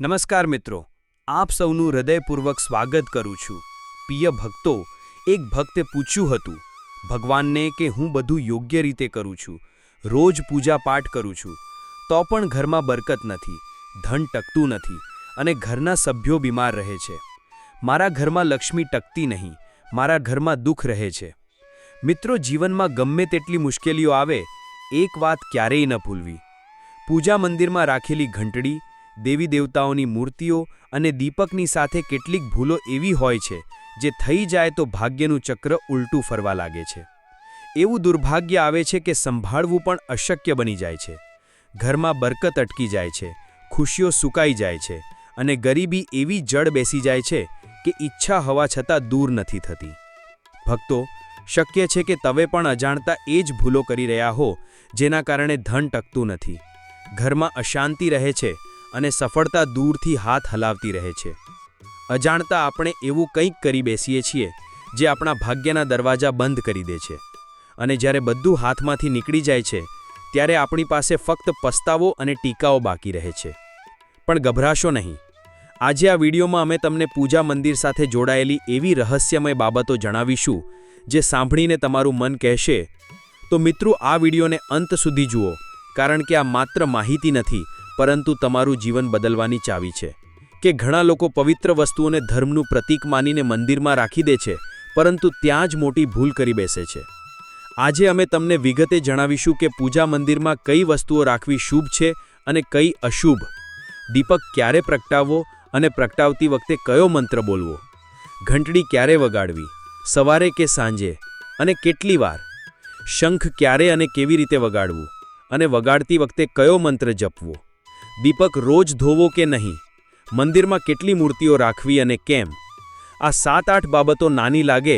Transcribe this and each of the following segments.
નમસ્કાર મિત્રો, આપ સૌનું હૃદયપૂર્વક સ્વાગત કરું છું. પ્રિય ભક્તો, એક ભક્તે પૂછ્યું હતું, ભગવાનને કે હું બધું યોગ્ય રીતે કરું છું, રોજ પૂજા પાઠ કરું છું, તો પણ ઘરમાં બરકત નથી, ધન ટકતું નથી અને ઘરના સભ્યો બીમાર રહે છે. મારા ઘરમાં લક્ષ્મી ટકતી નહીં, મારા ઘરમાં દુઃખ રહે છે. મિત્રો, જીવનમાં ગમે તેટલી મુશ્કેલીઓ આવે, એક વાત ક્યારેય ન ભૂલવી. પૂજા મંદિરમાં રાખેલી ઘંટડી દેવી દેવતાઓની મૂર્તિઓ અને દીપકની સાથે કેટલીક ભૂલો એવી હોય છે, જે થઈ જાય તો ભાગ્યનું ચક્ર ઉલટું ફરવા લાગે છે. એવું દુર્ભાગ્ય આવે છે કે સંભાળવું પણ અશક્ય બની જાય છે. ઘરમાં બરકત અટકી જાય છે, ખુશીઓ સુકાઈ જાય છે અને ગરીબી એવી જડ બેસી જાય છે કે ઈચ્છા હવા છતાં દૂર નથી થતી. ભક્તો, શક્ય છે કે તમે પણ અજાણતા એ જ ભૂલો કરી રહ્યા હો, જેના કારણે ધન ટકતું નથી. ઘરમાં અશાંતિ રહે છે અને સફળતા દૂરથી હાથ હલાવતી રહે છે. અજાણતા આપણે એવું કંઈક કરી બેસીએ છીએ, જે આપણા ભાગ્યના દરવાજા બંધ કરી દે છે. અને જ્યારે બધું હાથમાંથી નીકળી જાય છે, ત્યારે આપણી પાસે ફક્ત પસ્તાવો અને ટીકાઓ બાકી રહે છે. પણ ગભરાશો નહીં. આજે આ વિડીયોમાં અમે તમને પૂજા મંદિર સાથે જોડાયેલી એવી રહસ્યમય બાબતો જણાવીશું, જે સાંભળીને તમારું મન કહેશે, તો મિત્રો, આ વિડીયોને અંત સુધી જુઓ, કારણ કે આ માત્ર માહિતી નથી પરંતુ તમારું જીવન બદલવાની ચાવી છે. કે ઘણા લોકો પવિત્ર વસ્તુઓને ધર્મનું પ્રતીક માનીને મંદિરમાં રાખી દે છે, પરંતુ ત્યાં જ મોટી ભૂલ કરી બેસે છે. આજે અમે તમને વિગતે જણાવીશું કે પૂજા મંદિરમાં કઈ વસ્તુઓ રાખવી શુભ છે અને કઈ અશુભ. દીપક ક્યારે પ્રગટાવવો અને પ્રગટાવતી વખતે કયો મંત્ર બોલવો? ઘંટડી ક્યારે વગાડવી? સવારે કે સાંજે? અને કેટલી વાર? શંખ ક્યારે અને કેવી રીતે વગાડવું? અને વગાડતી વખતે કયો મંત્ર જપવો? દીપક રોજ ધોવો કે નહીં? મંદિરમાં કેટલી મૂર્તિઓ રાખવી અને કેમ? આ સાત આઠ બાબતો નાની લાગે,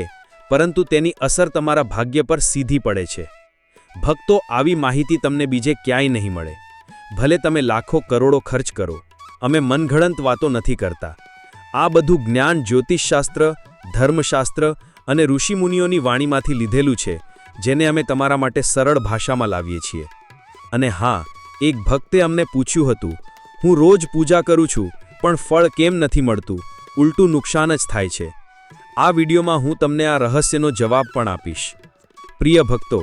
પરંતુ તેની અસર તમારા ભાગ્ય પર સીધી પડે છે. ભક્તો આવી માહિતી તમને બીજે ક્યાંય નહીં મળે. ભલે તમે લાખો કરોડો ખર્ચ કરો, અમે મનઘડંત વાતો નથી કરતા. આ બધું જ્ઞાન જ્યોતિષશાસ્ત્ર, ધર્મશાસ્ત્ર અને ઋષિમુનિઓની વાણીમાંથી લીધેલું છે, જેને અમે તમારા માટે સરળ ભાષામાં લાવીએ છીએ. અને હા એક ભક્તે અમને પૂછ્યું હતું, હું રોજ પૂજા કરું છું, પણ ફળ કેમ નથી મળતું? ઉલટું નુકસાન જ થાય છે. આ વિડીયોમાં હું તમને આ રહસ્યનો જવાબ પણ આપીશ. પ્રિય ભક્તો,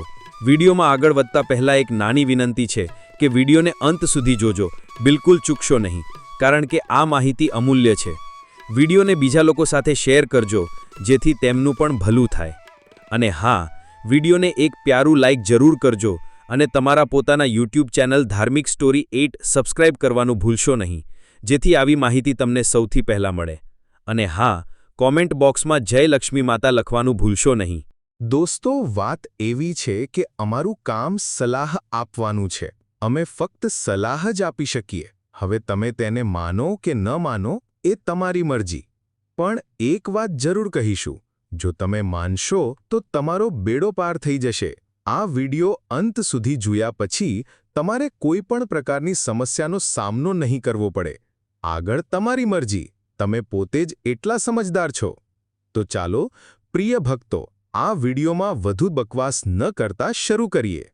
વિડીયોમાં આગળ વધતા પહેલાં એક નાની વિનંતી છે કે વિડીયોને અંત સુધી જોજો, બિલકુલ ચૂકશો નહીં, કારણ કે આ માહિતી અમૂલ્ય છે. વિડીયોને બીજા લોકો સાથે શેર કરજો, જેથી તેમનું પણ ભલું થાય. અને હા, વિડીયોને એક પ્યારું લાઇક જરૂર કરજો અને તમારા પોતાના YouTube channel Dharmik story eight subscribe કરવાનું ભૂલશો નહીં. જેથી આવી માહિતી તમને સૌથી પહેલાં મળે. અને હા, કોમેન્ટ બોક્સમાં જય લક્ષ્મી માતા લખવાનું ભૂલશો નહીં. દોસ્તો, વાત એવી છે કે અમારું કામ સલાહ આપવાનું છે. અમે ફક્ત સલાહ જ આપી શકીએ. હવે તમે તેને માનો કે ન માનો, એ તમારી મરજી. પણ એક વાત જરૂર કહીશું. જો તમે માનશો, તો તમારો બેડો પાર થઈ જશે. આ વિડિયો અંત સુધી જોયા પછી તમારે કોઈ પણ પ્રકારની સમસ્યાનો સામનો નહીં કરવો પડે. આગળ તમારી મરજી. તમે પોતે જ એટલા સમજદાર છો. તો ચાલો, પ્રિય ભક્તો, આ વિડિયોમાં વધુ બકવાસ ન કરતા શરૂ કરીએ.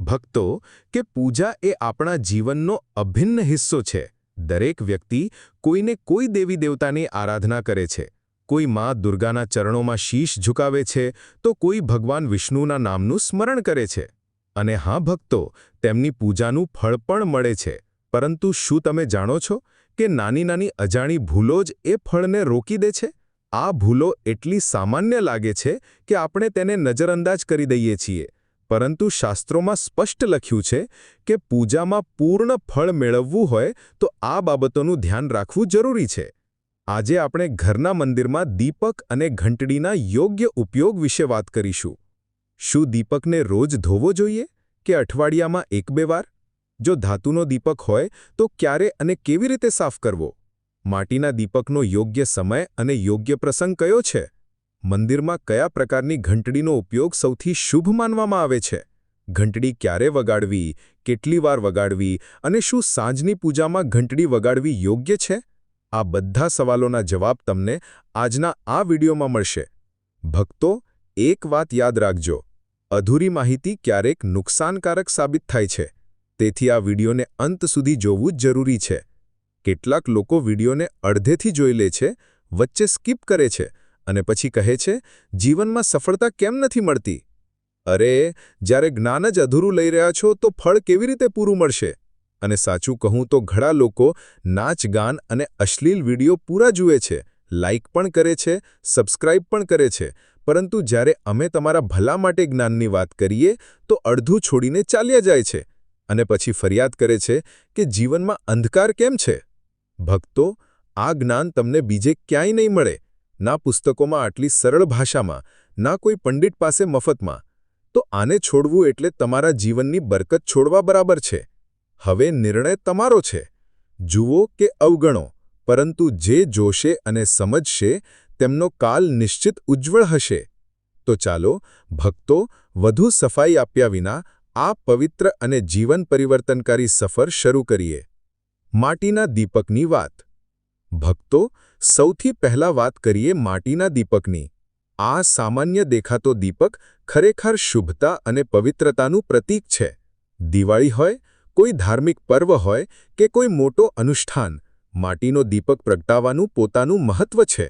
ભક્તો, કે પૂજા એ આપણા જીવનનો અભિન્ન હિસ્સો છે. દરેક વ્યક્તિ કોઈને કોઈ દેવી દેવતાની આરાધના કરે છે. કોઈ માં દુર્ગાના ચરણોમાં શીશ ઝુકાવે છે, તો કોઈ ભગવાન વિષ્ણુના નામનું સ્મરણ કરે છે. અને હા, ભક્તો, તેમની પૂજાનું ફળ પણ મળે છે. પરંતુ શું તમે જાણો છો કે નાની નાની અજાણી ભૂલો જ એ ફળને રોકી દે છે? આ ભૂલો એટલી સામાન્ય લાગે છે કે આપણે તેને નજરઅંદાજ કરી દઈએ છીએ. પરંતુ શાસ્ત્રોમાં સ્પષ્ટ લખ્યું છે કે પૂજામાં પૂર્ણ ફળ મેળવવું હોય તો આ બાબતોનું ધ્યાન રાખવું જરૂરી છે. આજે આપણે ઘરના મંદિરમાં દીપક અને ઘંટડીના યોગ્ય ઉપયોગ વિશે વાત કરીશું. શું દીપકને રોજ ધોવો જોઈએ કે અઠવાડિયામાં એક બે વાર? જો ધાતુનો દીપક હોય, તો ક્યારે અને કેવી રીતે સાફ કરવો? માટીના દીપકનો યોગ્ય સમય અને યોગ્ય પ્રસંગ કયો છે? મંદિરમાં કયા પ્રકારની ઘંટડીનો ઉપયોગ સૌથી શુભ માનવામાં આવે છે? ઘંટડી ક્યારે વગાડવી, કેટલી વાર વગાડવી અને શું સાંજની પૂજામાં ઘંટડી વગાડવી યોગ્ય છે? આ બધા સવાલોના જવાબ તમને આજના આ વિડીયોમાં મળશે. ભક્તો, એક વાત યાદ રાખજો. અધૂરી માહિતી ક્યારેક નુકસાનકારક સાબિત થાય છે. તેથી આ વિડીયોને અંત સુધી જોવું જ જરૂરી છે. કેટલાક લોકો વિડીયોને અડધેથી જોઈ લે છે, વચ્ચે સ્કીપ કરે છે અને પછી કહે છે, જીવનમાં સફળતા કેમ નથી મળતી? અરે, જ્યારે જ્ઞાન જ અધૂરું લઈ રહ્યા છો તો ફળ કેવી રીતે પૂરું મળશે? અને સાચું કહું તો ઘણા લોકો નાચ, ગાન અને અશ્લીલ વીડિયો પૂરા જુએ છે લાઇક પણ કરે છે, સબસ્ક્રાઇબ પણ કરે છે. પરંતુ જ્યારે અમે તમારા ભલા માટે જ્ઞાનની વાત કરીએ, તો અડધું છોડીને ચાલ્યા જાય છે અને પછી ફરિયાદ કરે છે કે જીવનમાં અંધકાર કેમ છે? ભક્તો, આ જ્ઞાન તમને બીજે ક્યાંય નહીં મળે. ના પુસ્તકોમાં આટલી સરળ ભાષામાં, ના કોઈ પંડિત પાસે મફતમાં. તો આને છોડવું એટલે તમારા જીવનની બરકત છોડવા બરાબર છે. હવે નિર્ણય તમારો છે. જુઓ કે અવગણો, પરંતુ જે જોશે અને સમજશે, તેમનો કાલ નિશ્ચિત ઉજ્જવળ હશે. તો ચાલો, ભક્તો, વધુ સફાઈ આપ્યા વિના આ પવિત્ર અને જીવન પરિવર્તનકારી સફર શરૂ કરીએ. માટીના દીપકની વાત. ભક્તો, સૌથી પહેલા વાત કરીએ માટીના દીપકની. આ સામાન્ય દેખાતો દીપક ખરેખર શુભતા અને પવિત્રતાનું પ્રતીક છે. દિવાળી હોય કોઈ ધાર્મિક પર્વ હોય કે કોઈ મોટો અનુષ્ઠાન, માટીનો દીપક પ્રગટાવવાનું પોતાનું મહત્વ છે.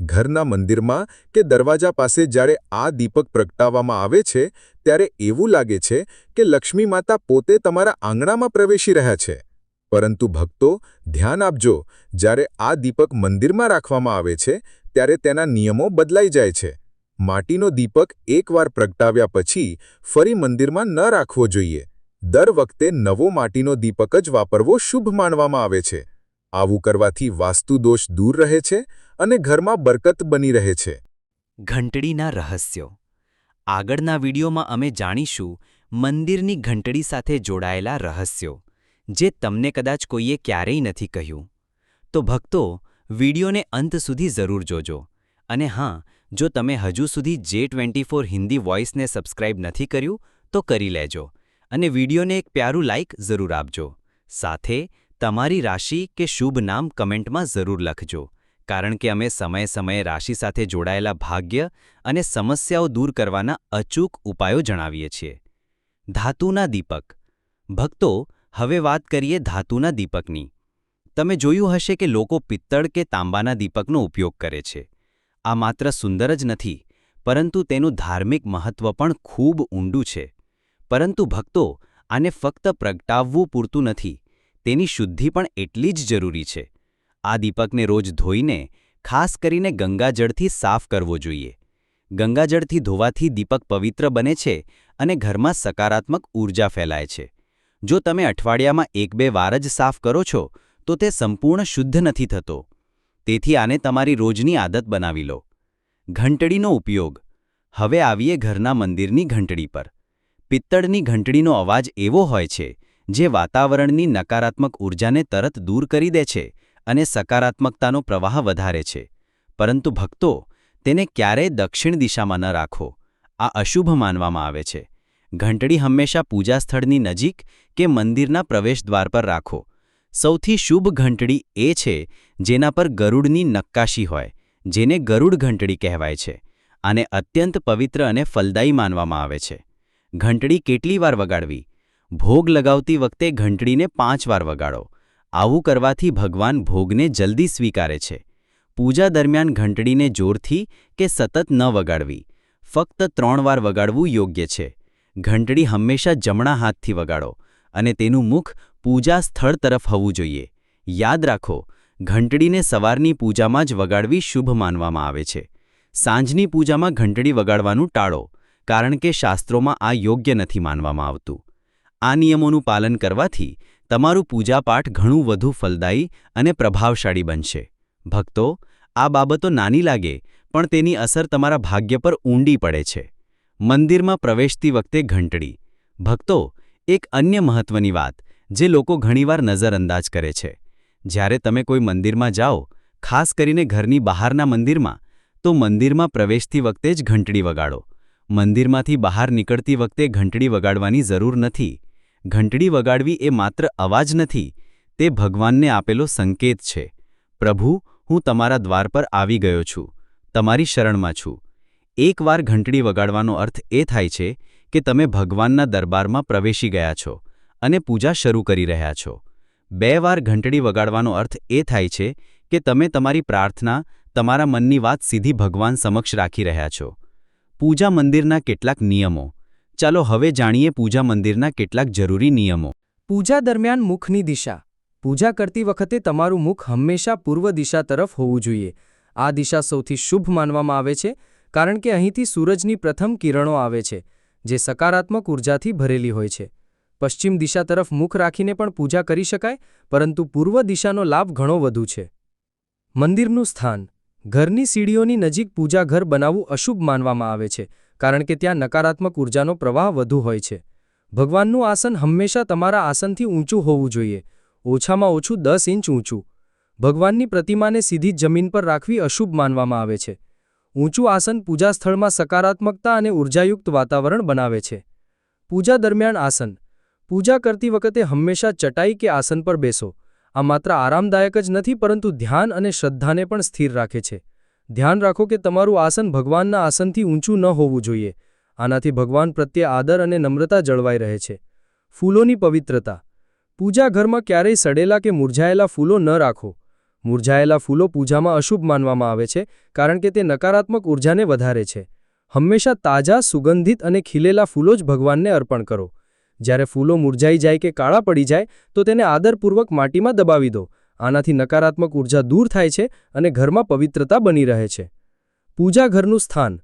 ઘરના મંદિરમાં કે દરવાજા પાસે જ્યારે આ દીપક પ્રગટાવવામાં આવે છે, ત્યારે એવું લાગે છે કે લક્ષ્મી માતા પોતે તમારા આંગણામાં પ્રવેશી રહ્યા છે. પરંતુ ભક્તો, ધ્યાન આપજો, જ્યારે આ દીપક મંદિરમાં રાખવામાં આવે છે, ત્યારે તેના નિયમો બદલાઈ જાય છે. માટીનો દીપક એકવાર પ્રગટાવ્યા પછી ફરી મંદિરમાં ન રાખવો જોઈએ. દર વખતે નવો માટીનો દીપક જ વાપરવો શુભ માનવામાં આવે છે. આવું કરવાથી વાસ્તુદોષ દૂર રહે છે અને ઘરમાં બરકત બની રહે છે. ઘંટડીના રહસ્યો. આગળના વિડીયોમાં અમે જાણીશું મંદિરની ઘંટડી સાથે જોડાયેલા રહસ્યો, જે તમને કદાચ કોઈએ ક્યારેય નથી કહ્યું. તો ભક્તો, વિડીયોને અંત સુધી જરૂર જોજો. અને હા, જો તમે હજુ સુધી જે ટ્વેન્ટી હિન્દી વોઇસને સબસ્ક્રાઇબ નથી કર્યું, તો કરી લેજો. અને વિડીયોને એક પ્યારું લાઇક જરૂર આપજો. સાથે, તમારી રાશિ કે શુભ નામ કમેન્ટમાં જરૂર લખજો, કારણ કે અમે સમયે સમયે રાશિ સાથે જોડાયેલા ભાગ્ય અને સમસ્યાઓ દૂર કરવાના અચૂક ઉપાયો જણાવીએ છીએ. ધાતુના દીપક. ભક્તો, હવે વાત કરીએ ધાતુના દીપકની. તમે જોયું હશે કે લોકો પિત્તળ કે તાંબાના દીપકનો ઉપયોગ કરે છે. આ માત્ર સુંદર જ નથી, પરંતુ તેનું ધાર્મિક મહત્વ પણ ખૂબ ઊંડું છે. પરંતુ ભક્તો આને ફક્ત પ્રગટાવવું પૂરતું નથી, તેની શુદ્ધિ પણ એટલી જ જરૂરી છે. આ દીપકને રોજ ધોઈને, ખાસ કરીને ગંગાજળથી સાફ કરવો જોઈએ. ગંગાજળથી ધોવાથી દીપક પવિત્ર બને છે અને ઘરમાં સકારાત્મક ઊર્જા ફેલાય છે. જો તમે અઠવાડિયામાં એક બે વાર જ સાફ કરો છો, તો તે સંપૂર્ણ શુદ્ધ નથી થતો. તેથી આને તમારી રોજની આદત બનાવી લો. ઘંટડીનો ઉપયોગ. હવે આવીએ ઘરના મંદિરની ઘંટડી પર. પિત્તળની ઘંટડીનો અવાજ એવો હોય છે, જે વાતાવરણની નકારાત્મક ઊર્જાને તરત દૂર કરી દે છે અને સકારાત્મકતાનો પ્રવાહ વધારે છે. પરંતુ ભક્તો, તેને ક્યારેય દક્ષિણ દિશામાં ન રાખો. આ અશુભ માનવામાં આવે છે. ઘંટડી હંમેશા પૂજા સ્થળની નજીક કે મંદિરના પ્રવેશદ્વાર પર રાખો. સૌથી શુભ ઘંટડી એ છે જેના પર ગરુડની નક્કાશી હોય, જેને ગરુડ ઘંટડી કહેવાય છે, આને અત્યંત પવિત્ર અને ફલદાયી માનવામાં આવે છે. ઘંટડી કેટલી વાર વગાડવી? ભોગ લગાવતી વખતે ઘંટડીને પાંચ વાર વગાડો. આવું કરવાથી ભગવાન ભોગને જલ્દી સ્વીકારે છે. પૂજા દરમિયાન ઘંટડીને જોરથી કે સતત ન વગાડવી. ફક્ત ત્રણ વાર વગાડવું યોગ્ય છે. ઘંટડી હંમેશા જમણા હાથથી વગાડો અને તેનું મુખ પૂજા સ્થળ તરફ હોવું જોઈએ. યાદ રાખો, ઘંટડીને સવારની પૂજામાં જ વગાડવી શુભ માનવામાં આવે છે. સાંજની પૂજામાં ઘંટડી વગાડવાનું ટાળો. કારણ કે શાસ્ત્રોમાં આ યોગ્ય નથી માનવામાં આવતું. આ નિયમોનું પાલન કરવાથી તમારું પૂજાપાઠ ઘણું વધુ ફલદાયી અને પ્રભાવશાળી બનશે. ભક્તો, આ બાબતો નાની લાગે, પણ તેની અસર તમારા ભાગ્ય પર ઊંડી પડે છે. મંદિરમાં પ્રવેશતી વખતે ઘંટડી. ભક્તો, એક અન્ય મહત્વની વાત, જે લોકો ઘણીવાર નજરઅંદાજ કરે છે. જ્યારે તમે કોઈ મંદિરમાં જાઓ, ખાસ કરીને ઘરની બહારના મંદિરમાં, તો મંદિરમાં પ્રવેશતી વખતે જ ઘંટડી વગાડો. મંદિરમાંથી બહાર નીકળતી વખતે ઘંટડી વગાડવાની જરૂર નથી. ઘંટડી વગાડવી એ માત્ર અવાજ નથી, તે ભગવાનને આપેલો સંકેત છે. પ્રભુ, હું તમારા દ્વાર પર આવી ગયો છું. તમારી શરણમાં છું. એકવાર ઘંટડી વગાડવાનો અર્થ એ થાય છે કે તમે ભગવાનના દરબારમાં પ્રવેશી ગયા છો અને પૂજા શરૂ કરી રહ્યા છો. બે વાર ઘંટડી વગાડવાનો અર્થ એ થાય છે કે તમે તમારી પ્રાર્થના, તમારા મનની વાત સીધી ભગવાન સમક્ષ રાખી રહ્યા છો. પૂજા મંદિરના કેટલાક નિયમો. ચાલો હવે જાણીએ પૂજા મંદિરના કેટલાક જરૂરી નિયમો. પૂજા દરમિયાન મુખની દિશા. પૂજા કરતી વખતે તમારું મુખ હંમેશા પૂર્વ દિશા તરફ હોવું જોઈએ. આ દિશા સૌથી શુભ માનવામાં આવે છે, કારણ કે અહીંથી સૂરજની પ્રથમ કિરણો આવે છે, જે સકારાત્મક ઉર્જાથી ભરેલી હોય છે. પશ્ચિમ દિશા તરફ મુખ રાખીને પણ પૂજા કરી શકાય, પરંતુ પૂર્વ દિશાનો લાભ ઘણો વધુ છે. મંદિરનું સ્થાન. ઘરની સીડીઓની નજીક પૂજાઘર બનાવવું અશુભ માનવામાં આવે છે, કારણ કે ત્યાં નકારાત્મક ઉર્જાનો પ્રવાહ વધુ હોય છે. ભગવાનનું આસન હંમેશા તમારા આસનથી ઊંચું હોવું જોઈએ, ઓછામાં ઓછું દસ ઇંચ ઊંચું. ભગવાનની પ્રતિમાને સીધી જમીન પર રાખવી અશુભ માનવામાં આવે છે. ઊંચું આસન પૂજા સ્થળમાં સકારાત્મકતા અને ઉર્જાયુક્ત વાતાવરણ બનાવે છે. પૂજા દરમિયાન આસન. પૂજા કરતી વખતે હંમેશા ચટાઈ કે આસન પર બેસો. આ માત્ર આરામદાયક જ નથી, પરંતુ ધ્યાન અને શ્રદ્ધાને પણ સ્થિર રાખે છે. ધ્યાન રાખો કે તમારું આસન ભગવાનના આસનથી ઊંચું ન હોવું જોઈએ. આનાથી ભગવાન પ્રત્યે આદર અને નમ્રતા જળવાઈ રહે છે. ફૂલોની પવિત્રતા. પૂજા ઘરમાં ક્યારેય સડેલા કે મુરઝાયેલા ફૂલો ન રાખો. મુરઝાયેલા ફૂલો પૂજામાં અશુભ માનવામાં આવે છે, કારણ કે તે નકારાત્મક ઉર્જાને વધારે છે. હંમેશા તાજા, સુગંધિત અને ખીલેલા ફૂલો જ ભગવાનને અર્પણ કરો. જ્યારે ફૂલો મુરઝાઈ જાય કે કાળા પડી જાય, તો તેને આદરપૂર્વક માટીમાં દબાવી દો. આનાથી નકારાત્મક ઊર્જા દૂર થાય છે અને ઘરમાં પવિત્રતા બની રહે છે. પૂજા ઘરનું સ્થાન.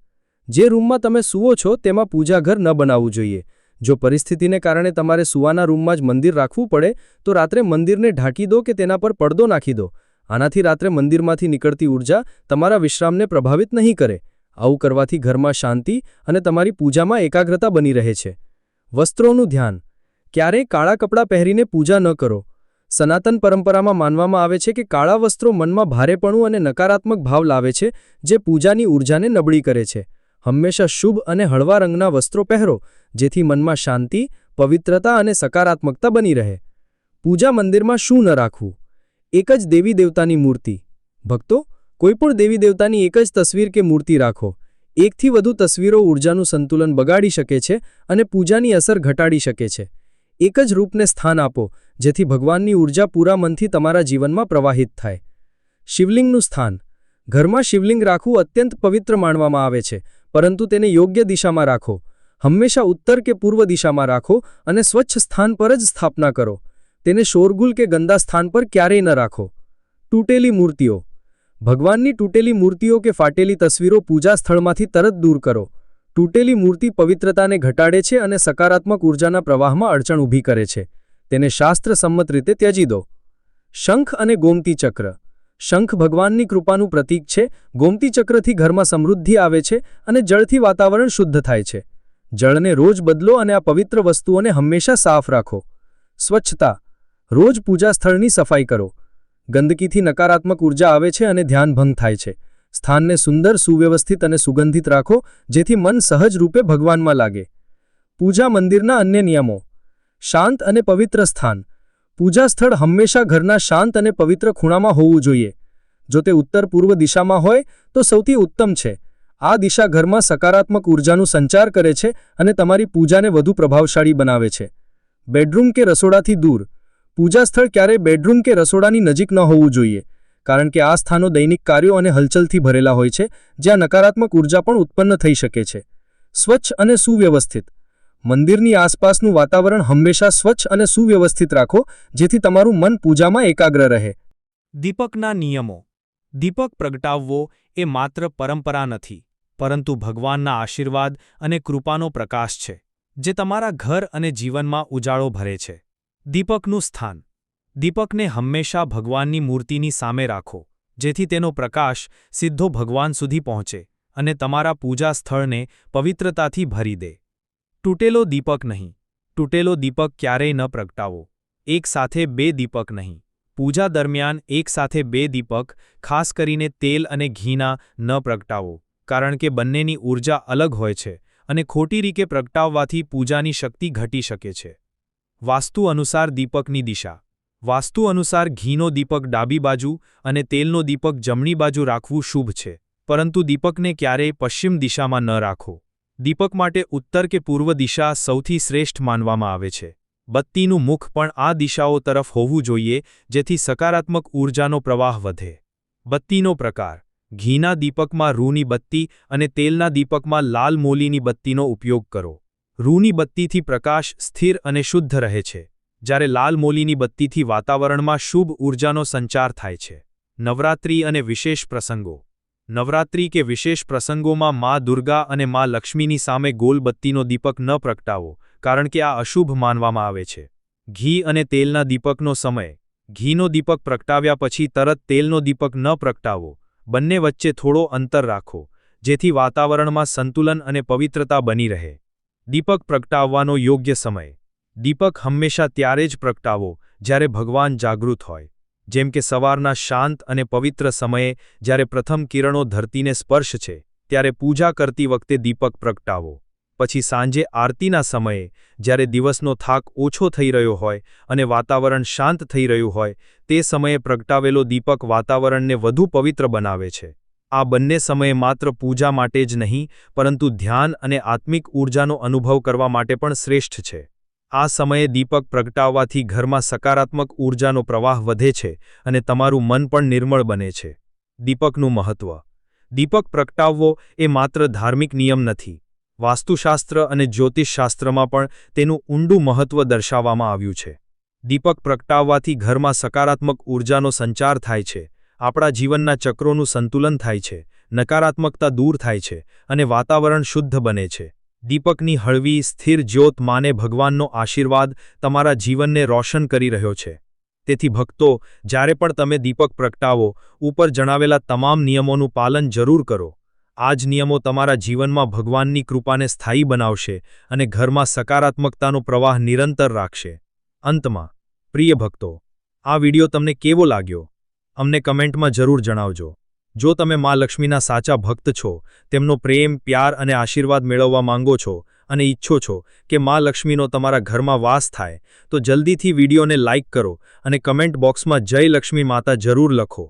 જે રૂમમાં તમે સૂવો છો, તેમાં પૂજાઘર ન બનાવવું જોઈએ. જો પરિસ્થિતિને કારણે તમારે સૂવાના રૂમમાં જ મંદિર રાખવું પડે, તો રાત્રે મંદિરને ઢાંકી દો કે તેના પર પડદો નાખી દો. આનાથી રાત્રે મંદિરમાંથી નીકળતી ઊર્જા તમારા વિશ્રામને પ્રભાવિત નહીં કરે. આવું કરવાથી ઘરમાં શાંતિ અને તમારી પૂજામાં એકાગ્રતા બની રહે છે. વસ્ત્રોનું ધ્યાન. ક્યારેય કાળા કપડાં પહેરીને પૂજા ન કરો. સનાતન પરંપરામાં માનવામાં આવે છે કે કાળા વસ્ત્રો મનમાં ભારેપણું અને નકારાત્મક ભાવ લાવે છે, જે પૂજાની ઉર્જાને નબળી કરે છે. હંમેશા શુભ અને હળવા રંગના વસ્ત્રો પહેરો, જેથી મનમાં શાંતિ, પવિત્રતા અને સકારાત્મકતા બની રહે. પૂજા મંદિરમાં શું ન રાખવું? એક જ દેવી દેવતાની મૂર્તિ. ભક્તો કોઈપણ દેવી દેવતાની એક જ તસવીર કે મૂર્તિ રાખો. એકથી વધુ તસવીરો ઊર્જાનું સંતુલન બગાડી શકે છે અને પૂજાની અસર ઘટાડી શકે છે. એક જ રૂપને સ્થાન આપો, જેથી ભગવાનની ઊર્જા પૂરા મનથી તમારા જીવનમાં પ્રવાહિત થાય. શિવલિંગનું સ્થાન. ઘરમાં શિવલિંગ રાખવું અત્યંત પવિત્ર માનવામાં આવે છે, પરંતુ તેને યોગ્ય દિશામાં રાખો. હંમેશા ઉત્તર કે પૂર્વ દિશામાં રાખો અને સ્વચ્છ સ્થાન પર જ સ્થાપના કરો. તેને શોરગુલ કે ગંદા સ્થાન પર ક્યારેય ન રાખો. તૂટેલી મૂર્તિઓ. ભગવાનની તૂટેલી મૂર્તિઓ કે ફાટેલી તસવીરો પૂજા સ્થળમાંથી તરત દૂર કરો. તૂટેલી મૂર્તિ પવિત્રતાને ઘટાડે છે અને સકારાત્મક ઉર્જાના પ્રવાહમાં અડચણ ઊભી કરે છે. તેને શાસ્ત્ર સંમત રીતે ત્યજી દો. શંખ અને ગોમતી ચક્ર. શંખ ભગવાનની કૃપાનું પ્રતીક છે, ગોમતી ચક્રથી ઘરમાં સમૃદ્ધિ આવે છે અને જળથી વાતાવરણ શુદ્ધ થાય છે. જળને રોજ બદલો અને આ પવિત્ર વસ્તુઓને હંમેશા સાફ રાખો. સ્વચ્છતા. રોજ પૂજા સ્થળની સફાઈ કરો. ગંદકીથી નકારાત્મક ઊર્જા આવે છે અને ધ્યાન ભંગ થાય છે. સ્થાનને સુંદર, સુવ્યવસ્થિત અને સુગંધિત રાખો, જેથી મન સહજ રૂપે ભગવાનમાં લાગે. પૂજા મંદિરના અન્ય નિયમો. શાંત અને પવિત્ર સ્થાન. પૂજા સ્થળ હંમેશા ઘરના શાંત અને પવિત્ર ખૂણામાં હોવું જોઈએ. જો તે ઉત્તર પૂર્વ દિશામાં હોય, તો સૌથી ઉત્તમ છે. આ દિશા ઘરમાં સકારાત્મક ઉર્જાનું સંચાર કરે છે અને તમારી પૂજાને વધુ પ્રભાવશાળી બનાવે છે. બેડરૂમ કે રસોડાથી દૂર. પૂજા સ્થળ ક્યારેય બેડરૂમ કે રસોડાની નજીક ન હોવું જોઈએ, કારણ કે આ સ્થાનો દૈનિક કાર્યો અને હલચલથી ભરેલા હોય છે, જ્યાં નકારાત્મક ઊર્જા પણ ઉત્પન્ન થઈ શકે છે. સ્વચ્છ અને સુવ્યવસ્થિત. મંદિરની આસપાસનું વાતાવરણ હંમેશા સ્વચ્છ અને સુવ્યવસ્થિત રાખો, જેથી તમારું મન પૂજામાં એકાગ્ર રહે. દીપકના નિયમો. દીપક પ્રગટાવવો એ માત્ર પરંપરા નથી, પરંતુ ભગવાનના આશીર્વાદ અને કૃપાનો પ્રકાશ છે, જે તમારા ઘર અને જીવનમાં ઉજાળો ભરે છે. દીપકનું સ્થાન. દીપકને હંમેશા ભગવાનની મૂર્તિની સામે રાખો, જેથી તેનો પ્રકાશ સીધો ભગવાન સુધી પહોંચે અને તમારા પૂજા સ્થળને પવિત્રતાથી ભરી દે. તૂટેલો દીપક નહીં. તૂટેલો દીપક ક્યારેય ન પ્રગટાવો. એક સાથે બે દીપક નહીં. પૂજા દરમિયાન એક સાથે બે દીપક, ખાસ કરીને તેલ અને ઘીના, ન પ્રગટાવો, કારણ કે બંનેની ઊર્જા અલગ હોય છે અને ખોટી રીતે પ્રગટાવવાથી પૂજાની શક્તિ ઘટી શકે છે. વાસ્તુ અનુસાર દીપકની દિશા. વાસ્તુ અનુસાર ઘીનો દીપક ડાબી બાજુ અને તેલનો દીપક જમણી બાજુ રાખવું શુભ છે, પરંતુ દીપકને ક્યારેય પશ્ચિમ દિશામાં ન રાખો. દીપક માટે ઉત્તર કે પૂર્વ દિશા સૌથી શ્રેષ્ઠ માનવામાં આવે છે. બત્તીનું મુખ પણ આ દિશાઓ તરફ હોવું જોઈએ, જેથી સકારાત્મક ઊર્જાનો પ્રવાહ વધે. બત્તીનો પ્રકાર. ઘીના દીપકમાં રૂની બત્તી અને તેલના દીપકમાં લાલ મોલીની બત્તીનો ઉપયોગ કરો. રૂની બત્તીથી પ્રકાશ સ્થિર અને શુદ્ધ રહે છે, જ્યારે લાલ મોલીની બત્તીથી વાતાવરણમાં શુભ ઊર્જાનો સંચાર થાય છે. નવરાત્રિ અને વિશેષ પ્રસંગો. નવરાત્રિ કે વિશેષ પ્રસંગોમાં મા દુર્ગા અને મા લક્ષ્મીની સામે ગોલબત્તીનો દીપક ન પ્રગટાવો, કારણ કે આ અશુભ માનવામાં આવે છે. ઘી અને તેલના દીપકનો સમય. ઘીનો દીપક પ્રગટાવ્યા પછી તરત તેલનો દીપક ન પ્રગટાવો. બંને વચ્ચે થોડો અંતર રાખો, જેથી વાતાવરણમાં સંતુલન અને પવિત્રતા બની રહે. દીપક પ્રગટાવવાનો યોગ્ય સમય. દીપક હંમેશા ત્યારે જ પ્રગટાવો, જ્યારે ભગવાન જાગૃત હોય. જેમ કે સવારના શાંત અને પવિત્ર સમયે, જ્યારે પ્રથમ કિરણો ધરતીને સ્પર્શ છે, ત્યારે પૂજા કરતી વખતે દીપક પ્રગટાવો. પછી સાંજે આરતીના સમયે, જ્યારે દિવસનો થાક ઓછો થઈ રહ્યો હોય અને વાતાવરણ શાંત થઈ રહ્યું હોય, તે સમયે પ્રગટાવેલો દીપક વાતાવરણને વધુ પવિત્ર બનાવે છે. આ બંને સમયે માત્ર પૂજા માટે જ નહીં, પરંતુ ધ્યાન અને આત્મિક ઊર્જાનો અનુભવ કરવા માટે પણ શ્રેષ્ઠ છે. આ સમયે દીપક પ્રગટાવવાથી ઘરમાં સકારાત્મક ઊર્જાનો પ્રવાહ વધે છે અને તમારું મન પણ નિર્મળ બને છે. દીપકનું મહત્વ. દીપક પ્રગટાવવો એ માત્ર ધાર્મિક નિયમ નથી. વાસ્તુશાસ્ત્ર અને જ્યોતિષશાસ્ત્રમાં પણ તેનું ઊંડું મહત્વ દર્શાવવામાં આવ્યું છે. દીપક પ્રગટાવવાથી ઘરમાં સકારાત્મક ઊર્જાનો સંચાર થાય છે. આપણા જીવનના ચક્રોનું સંતુલન થાય છે, નકારાત્મકતા દૂર થાય છે અને વાતાવરણ શુદ્ધ બને છે. દીપકની હળવી, સ્થિર જ્યોત માને ભગવાનનો આશીર્વાદ તમારા જીવનને રોશન કરી રહ્યો છે. તેથી ભક્તો, જ્યારે પણ તમે દીપક પ્રગટાવો, ઉપર જણાવેલા તમામ નિયમોનું પાલન જરૂર કરો. આ જ નિયમો તમારા જીવનમાં ભગવાનની કૃપાને સ્થાયી બનાવશે અને ઘરમાં સકારાત્મકતાનો પ્રવાહ નિરંતર રાખશે. અંતમાં, પ્રિય ભક્તો, આ વિડિયો તમને કેવો લાગ્યો? અમને કમેન્ટમાં જરૂર જણાવજો. જો તમે મા લક્ષ્મીના સાચા ભક્ત છો, તેમનો પ્રેમ, પ્યાર અને આશીર્વાદ મેળવવા માંગો છો અને ઈચ્છો છો કે મા લક્ષ્મીનો તમારા ઘરમાં વાસ થાય, તો જલ્દીથી વિડીયોને લાઇક કરો અને કમેન્ટ બોક્સમાં જય લક્ષ્મી માતા જરૂર લખો.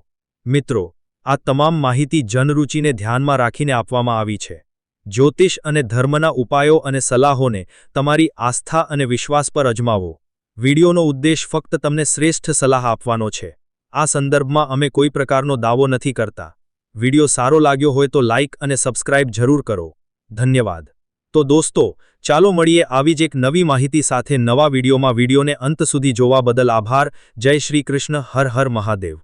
મિત્રો, આ તમામ માહિતી જનરૂચિને ધ્યાનમાં રાખીને આપવામાં આવી છે. જ્યોતિષ અને ધર્મના ઉપાયો અને સલાહોને તમારી આસ્થા અને વિશ્વાસ પર અજમાવો. વિડીયોનો ઉદ્દેશ ફક્ત તમને શ્રેષ્ઠ સલાહ આપવાનો છે. આ સંદર્ભમાં અમે કોઈ પ્રકારનો દાવો નથી કરતા. વિડિયો સારો લાગ્યો હોય તો લાઇક અને સબસ્ક્રાઇબ જરૂર કરો. ધન્યવાદ. તો દોસ્તો, ચાલો મળીએ આવી જ એક નવી માહિતી સાથે નવા વિડીયોમાં. વિડીયોને અંત સુધી જોવા બદલ આભાર. જય શ્રી કૃષ્ણ. હર હર મહાદેવ.